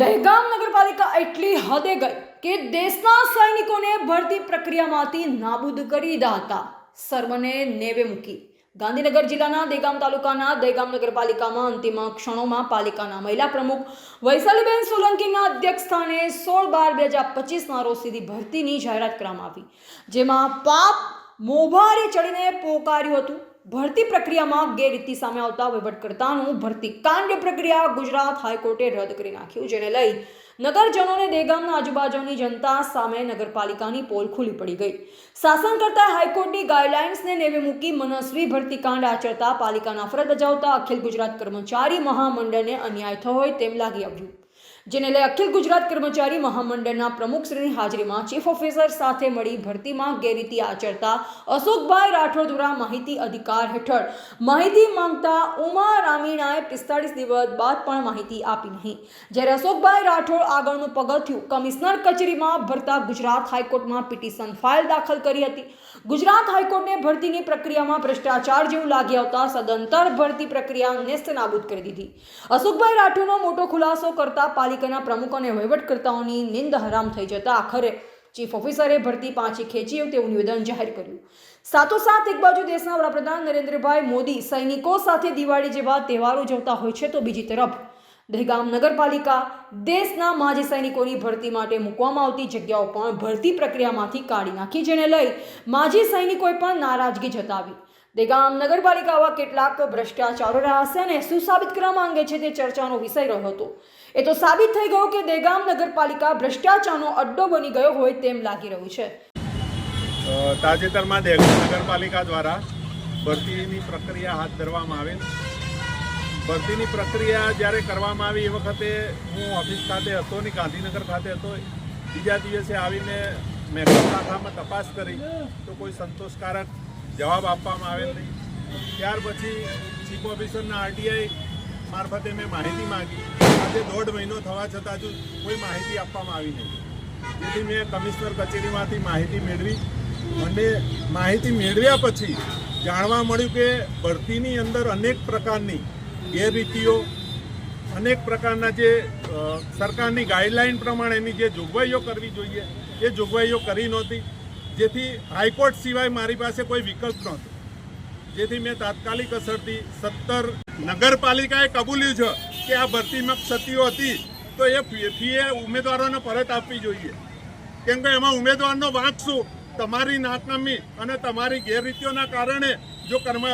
દહેગામ નગરપાલિકા એટલી હદે ગઈ કે દેશના સૈનિકોને ભરતી પ્રક્રિયામાંથી નાબૂદ કરી દીધા હતા. સર્વને નેવે મૂકી. ગાંધીનગર જિલ્લાના દેગામ તાલુકાના દેગામ નગરપાલિકામાં અંતિમ ક્ષણોમાં પાલિકાના મહિલા પ્રમુખ વૈશાલીબેન સોલંકીના અધ્યક્ષ સ્થાને સોળ બાર બે હજાર પચીસના રોજ સીધી ભરતીની જાહેરાત કરવામાં આવી, જેમાં પાપ મોભારે ચડીને પોકાર્યું હતું. ભરતી પ્રક્રિયામાં ગેરરીતિ સામે આવતા વહીવટકર્તાનું ભરતી કાંડ પ્રક્રિયા ગુજરાત હાઈકોર્ટે રદ કરી નાખ્યું, જેને લઈ નગરજનોને દેગામના આજુબાજુની જનતા સામે નગરપાલિકાની પોલ ખુલ્લી પડી ગઈ. શાસન કરતા હાઈકોર્ટની ગાઈડલાઇન્સને નેવે મૂકી મનસ્વી ભરતી કાંડ આચરતા પાલિકાના ફરજ બજાવતા અખિલ ગુજરાત કર્મચારી મહામંડળને અન્યાય થયો હોય તેમ લાગી આવ્યું. જેને લઈ અખિલ ગુજરાત કર્મચારી મહામંડળના પ્રમુખશ્રીની હાજરીમાં ચીફ ઓફિસર સાથે મળી ભરતીમાં ગેરરીતિ આચરતા અશોકભાઈ રાઠોડ દ્વારા માહિતી અધિકાર હેઠળ. માહિતી માંગતા ઉમા રામીણાએ પિસ્તાળીસ દિવસ બાદ પણ માહિતી આપી નહીં. જ્યારે અશોકભાઈ રાઠોડ આગળનું પગથિયું કમિશનર કચેરીમાં ભરતા ગુજરાત હાઈકોર્ટમાં પિટિશન ફાઇલ દાખલ કરી હતી. ગુજરાત હાઈકોર્ટને ભરતીની પ્રક્રિયામાં ભ્રષ્ટાચાર જેવું લાગી આવતા સદંતર ભરતી પ્રક્રિયા નેસ્તનાબૂદ કરી દીધી. અશોકભાઈ રાઠોડનો મોટો ખુલાસો કરતા પાલિકાના પ્રમુખ અને વહીવટકર્તાઓની નિંદ હરામ થઈ જતા આખરે ચીફ ઓફિસરે ભરતી પાછી ખેંચી તેવું નિવેદન જાહેર કર્યું. સાથોસાથ એક બાજુ દેશના વડાપ્રધાન નરેન્દ્રભાઈ મોદી સૈનિકો સાથે દિવાળી જેવા તહેવારો ઉજવતા હોય છે તો બીજી તરફ દહેગામ નગરપાલિકા દેશના માજી સૈનિકોની ભરતી માટે મૂકવામાં આવતી જગ્યાઓ પણ ભરતી પ્રક્રિયામાંથી કાઢી નાખી, જેને લઈ માજી સૈનિકોએ પણ નારાજગી જતાવી. દેગામ નગરપાલિકા આવા કેટલાક ભ્રષ્ટાચારો રહ્યા હશે અને શું સાબિત કરવા માંગે છે તે ચર્ચાનો વિષય રહ્યો હતો. એ તો સાબિત થઈ ગયો કે દેગામ નગરપાલિકા ભ્રષ્ટાચારનો અડ્ડો બની ગયો હોય તેમ લાગી રહ્યું છે. તાજેતરમાં દેવગઢ નગરપાલિકા દ્વારા ભરતીની પ્રક્રિયા હાથ ધરવામાં આવેલ. ભરતીની પ્રક્રિયા જ્યારે કરવામાં આવી એ વખતે હું ઓફિસ ખાતે હતો ને ગાંધીનગર ખાતે હતો, બીજા દિવસે આવીને મહેકમ શાખામાં તપાસ કરી તો કોઈ સંતોષકારક જવાબ આપવામાં આવેલ નહીં. ત્યાર પછી ચીફ ઓફિસરના આરટીઆઈ મારફતે મેં માહિતી માગી. આજે દોઢ મહિનો થવા છતાં હજુ કોઈ માહિતી આપવામાં આવી નહીં. જેથી મેં કમિશનર કચેરીમાંથી માહિતી મેળવી અને માહિતી મેળવ્યા પછી જાણવા મળ્યું કે ભરતીની અંદર અનેક પ્રકારની ગેરરીતિઓ અનેક પ્રકારના જે સરકારની ગાઈડલાઈન પ્રમાણેની જે જોગવાઈઓ કરવી જોઈએ, એ જોગવાઈઓ કરી નહોતી. જેથી હાઈકોર્ટ સિવાય મારી પાસે કોઈ વિકલ્પ નહોતો. જેથી મેં તાત્કાલિક અસરથી સત્તર નગરપાલિકાએ કબૂલ્યું છે કે આ ભરતીમાં ક્ષતિઓ હતી, તો એ ફીએ ઉમેદવારોને પરત આપવી જોઈએ. કેમ કે એમાં ઉમેદવારનો વાંક શું? તમારી નાકામી અને તમારી ગેરરીતિઓના કારણે જો કર્મ,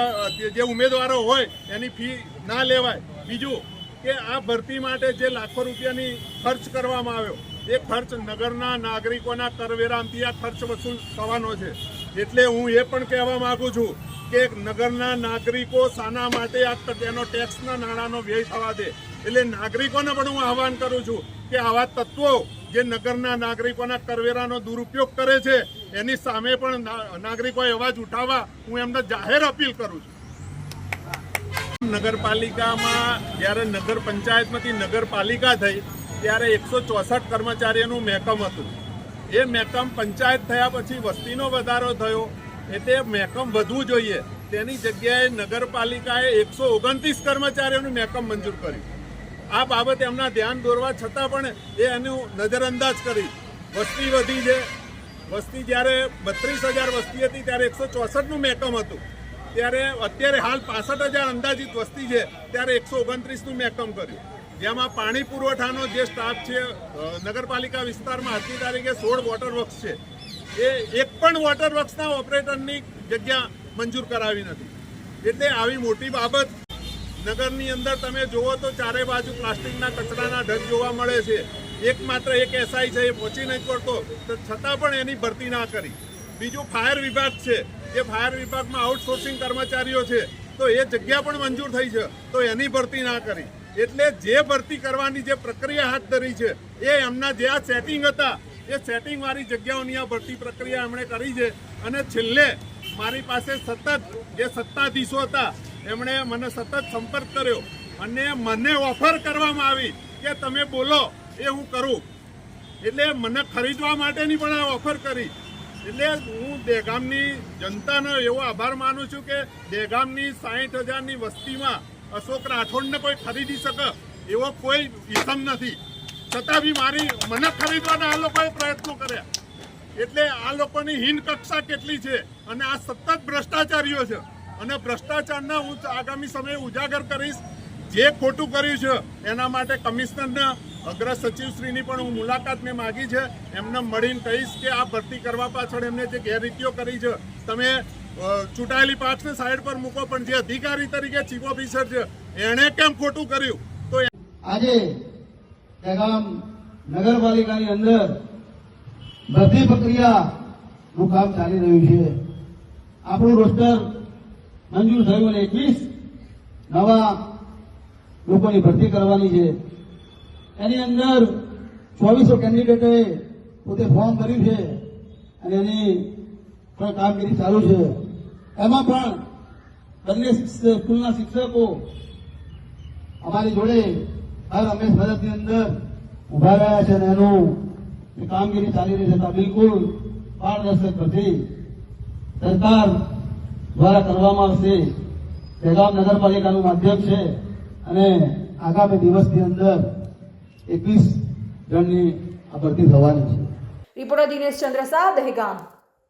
જે ઉમેદવારો હોય, એની ફી ના લેવાય. બીજું કે આ ભરતી માટે જે લાખો રૂપિયાની ખર્ચ કરવામાં આવ્યો, એ ખર્ચ નગરના નાગરિકોના કરવેરામથી આ ખર્ચ વસૂલ થવાનો છે. એટલે હું એ પણ કહેવા માંગુ છું કે નગરના નાગરિકો શાના માટે આ તેનો ટેક્સના નાણાંનો વ્યય થવા દે. એટલે નાગરિકોને પણ હું આહવાન કરું છું કે આવા તત્વો જે નગરના નાગરિકોના કરવેરાનો દુરુપયોગ કરે છે, એની સામે પણ નાગરિકોએ અવાજ ઉઠાવવા હું એમને જાહેર અપીલ કરું છું. નગરપાલિકામાં જ્યારે નગર પંચાયતમાંથી નગરપાલિકા થઈ, ત્યારે એકસો ચોસઠ કર્મચારીઓનું મહેકમ હતું. એ મહેકમ પંચાયત થયા પછી વસ્તીનો વધારો થયો. એટલે મહેકમ વધવું જોઈએ. તેની જગ્યાએ નગરપાલિકાએ એકસો ઓગણત્રીસ કર્મચારીઓનું મહેકમ મંજૂર કર્યું. આ બાબતે એમના ધ્યાન દોરવા છતાં પણ એ એનું નજરઅંદાજ કરી. વસ્તી વધી છે. વસ્તી જ્યારે બત્રીસ હજાર વસ્તી હતી, ત્યારે એકસો ચોસઠનું મહેકમ હતું. ત્યારે અત્યારે હાલ પાસઠ હજાર અંદાજિત વસ્તી છે, ત્યારે એકસો ઓગણત્રીસનું મેં એકમ કર્યું. જેમાં પાણી પુરવઠાનો જે સ્ટાફ છે નગરપાલિકા વિસ્તારમાં આજની તારીખે સોળ વોટર વર્ક્સ છે. એ એક પણ વોટર વર્ક્સના ઓપરેટરની જગ્યા મંજૂર કરાવી નથી. એટલે આવી મોટી બાબત નગરની અંદર તમે જુઓ તો ચારે બાજુ પ્લાસ્ટિકના કચરાના ઢગ જોવા મળે છે. એક માત્ર એક એસઆઈ છે, એ પહોંચી નથી પડતો, તો છતાં પણ એની ભરતી ના કરી. બીજું ફાયર વિભાગ છે. જે ફાયર વિભાગમાં આઉટસોર્સિંગ કર્મચારીઓ છે. તો એ જગ્યા પણ મંજૂર થઈ છે. તો એની ભરતી ના કરી. એટલે જે ભરતી કરવાની જે પ્રક્રિયા હાથ ધરી છે, એ એમના જે આ સેટિંગ હતા, એ સેટિંગવાળી જગ્યાઓની આ ભરતી પ્રક્રિયા એમણે કરી છે. અને છેલ્લે મારી પાસે સતત જે સત્તાધીશો હતા, એમણે મને સતત સંપર્ક કર્યો અને મને ઓફર કરવામાં આવી કે તમે બોલો, એ હું કરું. એટલે મને ખરીદવા માટેની પણ આ ઓફર કરી. એટલે હું દેગામની જનતાનો એવો આભાર માનું છું કે દેગામની સાહીઠ હજારની વસ્તીમાં અશોક રાઠોડને કોઈ ખરીદી શકે એવો કોઈ ઇસમ નથી. છતાં બી મારી મને ખરીદવાના આ લોકોએ પ્રયત્નો કર્યા. એટલે આ લોકોની હીન કક્ષા કેટલી છે અને આ સતત ભ્રષ્ટાચારીઓ છે. અને ભ્રષ્ટાચારના હું આગામી સમયે ઉજાગર કરીશ. જે ખોટું કર્યું છે એના માટે કમિશનરના અગ્ર સચિવશ્રીની પણ હું મુલાકાત મેં માગી છે. એમને મળીને કહીશ કે આ ભરતી કરવા પાછળ એમને જે ગેરરીતિઓ કરી છે, તમે ચૂંટાયેલી પાર્ટને સાઈડ પર મૂકો, પણ જે અધિકારી તરીકે ચીફ ઓફિસર છે, એણે કેમ ખોટું કર્યું? તો આજે દહેગામ નગરપાલિકાની અંદર ભરતી પ્રક્રિયાનું કામ ચાલી રહ્યું છે. આપણું રોસ્ટર મંજૂર થયું અને એકવીસ નવા લોકોની ભરતી કરવાની છે. એની અંદર ચોવીસો કેન્ડિડેટે પોતે ફોર્મ ભર્યું છે અને એની પણ કામગીરી ચાલુ છે. એમાં પણ બંને સ્કૂલના શિક્ષકો અમારી જોડે હર હંમેશ મદદની અંદર ઊભા રહ્યા છે અને એનું કામગીરી ચાલી રહી છે. બિલકુલ પારદર્શક નથી સરકાર દ્વારા કરવામાં આવશે. દહેગામ નગરપાલિકાનું માધ્યમ છે અને આગામી દિવસની અંદર એકવીસ જણની આ ભરતી થવાની છે. રિપોર્ટર દિનેશ ચંદ્ર શાહ દહેગામ.